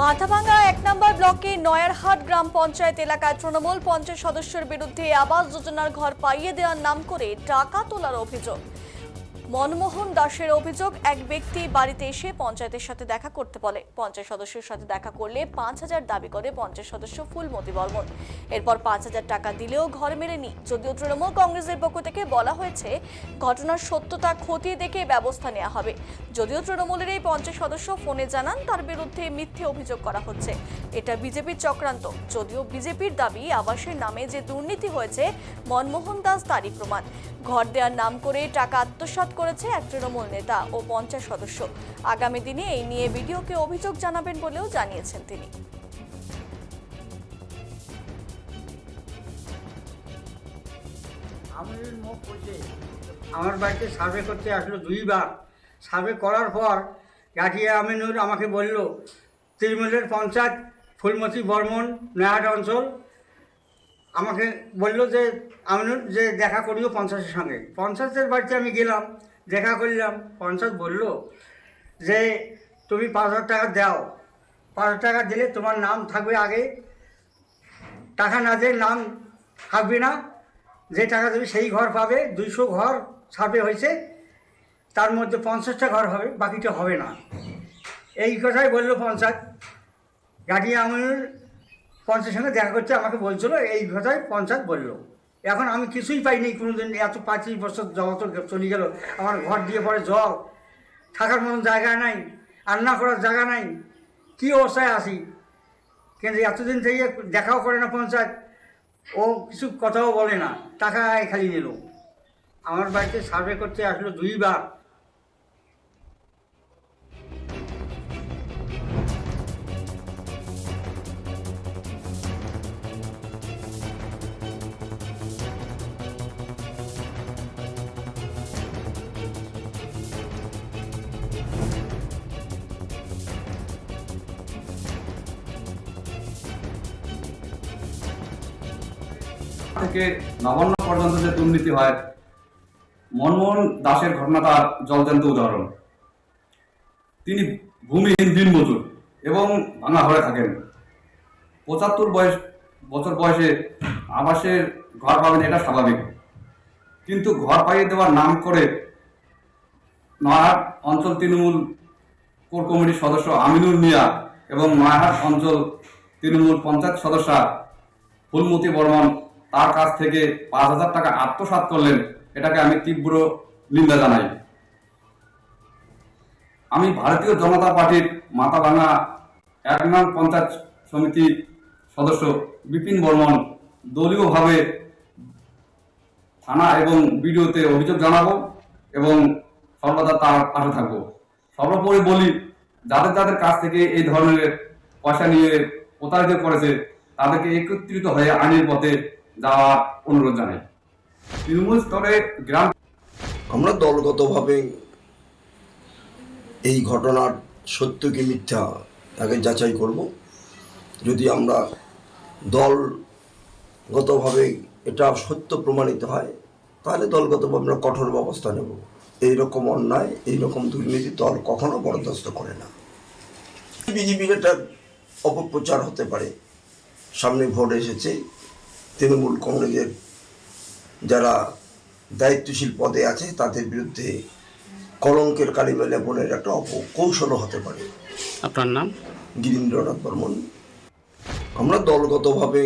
মাথাভাঙ্গা এক নম্বর ব্লকে নয়ারহাট গ্রাম পঞ্চায়েত এলাকায় তৃণমূল পঞ্চায়েত সদস্যের বিরুদ্ধে আবাস যোজনার ঘর পাইয়ে দেওয়ার নাম করে টাকা তোলার অভিযোগ। মনমোহন দাসের অভিযোগ, এক ব্যক্তি বাড়িতে এসে পঞ্চায়েতের সাথে দেখা করতে বলে। পঞ্চায়েত সদস্যের সাথে দেখা করলে পাঁচ হাজার দাবি করে পঞ্চায়েত সদস্য ফুলমতি বর্মন। এরপর পাঁচ হাজার টাকা দিলেও ঘর মেলেনি। যদিও তৃণমূল কংগ্রেসের পক্ষ থেকে বলা হয়েছে, ঘটনার সত্যতা খতিয়ে দেখে ব্যবস্থা নেওয়া হবে। যদিও তৃণমূলের এই পঞ্চায়েত সদস্য ফোনে জানান, তার বিরুদ্ধে মিথ্যে অভিযোগ করা হচ্ছে। এটা বিজেপির চক্রান্ত। যদিও বিজেপির দাবি, আবাসের নামে যে দুর্নীতি হয়েছে, মনমোহন দাস তারই প্রমাণ। ঘর দেওয়ার নাম করে টাকা আত্মসাৎ করেছে এক তৃণমূল নেতা ও পঞ্চায়েত সদস্য। আগামী দিনে এই নিয়ে বিডিওকে অভিযোগ জানাবেন বলেও জানিয়েছেন তিনি। আমির বাড়িতে সার্ভে করতে আসলো দুইবার। সার্ভে করার পর গাঠিয়া আমিনুর আমাকে বলল, তৃণমূলের পঞ্চায়েত ফুলমতি বর্মন নয়াহাট অঞ্চল আমাকে বলল যে আমিনুর যে দেখা করিও পঞ্চাশের সঙ্গে। পঞ্চাশের বাড়িতে আমি গেলাম, দেখা করলাম। পঞ্চায়েত বলল যে, তুমি পাঁচ হাজার টাকা দাও। পাঁচ হাজার টাকা দিলে তোমার নাম থাকবে আগে। টাকা না দিয়ে নাম থাকবে না। যে টাকা দেবে সেই ঘর পাবে, দুইশো ঘর ছাপে হয়েছে। তার মধ্যে পঞ্চাশটা ঘর হবে, বাকিটা হবে না। এই কথাই বলল পঞ্চায়েত গাড়ি আমিনুর পঞ্চায়েত সঙ্গে দেখা করতে আমাকে বলছিল, এই কথাই পঞ্চায়েত বলল। এখন আমি কিছুই পাইনি, কোনোদিন এত পঁচিশ বছর যত চলে গেল, আমার ঘর দিয়ে পরে জল, থাকার মতন জায়গা নাই, রান্না করার জায়গা নাই, কী অবস্থায় আসি কিন্তু এতদিন থেকে দেখাও করে না পঞ্চায়েত, ও কিছু কথাও বলে না টাকা খালি নিল। আমার বাড়িতে সার্ভে করতে আসলো দুইবার। থেকে নবান্ন পর্যন্ত যে দুর্নীতি হয়, মনমোহন দাসের ঘটনা তার জলজান্ত উদাহরণ। তিনি ভূমিহীন দিনমজুর এবং ভাঙা ঘরে থাকেন। পঁচাত্তর বয়স, বছর বয়সে আবাসের ঘর পাবেন, এটা স্বাভাবিক। কিন্তু ঘর পাইয়ে দেওয়ার নাম করে নয়াহাট অঞ্চল তৃণমূল কোর কমিটির সদস্য আমিনুল মিয়া এবং নয়াহাট অঞ্চল তৃণমূল পঞ্চায়েত সদস্যা ফুলমতি বর্মন তার কাছ থেকে পাঁচ হাজার টাকা আত্মসাৎ করলেন, এটাকে আমি তীব্র নিন্দা জানাই। আমি ভারতীয় জনতা পার্টির মাথা মাথাভাঙা এক নং পঞ্চায়েত সমিতির সদস্য বিপিন বর্মন দলীয়ভাবে থানা এবং বিডিওতে অভিযোগ জানাব এবং সর্বদা তার পাশে থাকব। সর্বোপরি বলি, যাদের যাদের কাছ থেকে এই ধরনের পয়সা নিয়ে প্রতারিত করেছে, তাদেরকে একত্রিত হয়ে আইনের পথে যাওয়ার অনুরোধ জানাই। তৃণমূল স্তরে গ্রাম আমরা দলগতভাবে এই ঘটনার সত্য কি মিথ্যা তাকে যাচাই করব। যদি আমরা দলগতভাবে এটা সত্য প্রমাণিত হয়, তাহলে দলগতভাবে আমরা কঠোর ব্যবস্থা নেব। এই রকম অন্যায় এই রকম দুর্নীতি দল কখনো বরদাস্ত করে না। বিজেপির এটা অপপ্রচার হতে পারে। সামনে ভোট এসেছে তৃণমূল কংগ্রেসের যারা দায়িত্বশীল পদে আছে তাদের বিরুদ্ধে কলঙ্কের কালিমা লেপনের একটা অপকৌশলও হতে পারে। আপনার নাম? গিরীন্দ্রনাথ বর্মন। আমরা দলগতভাবে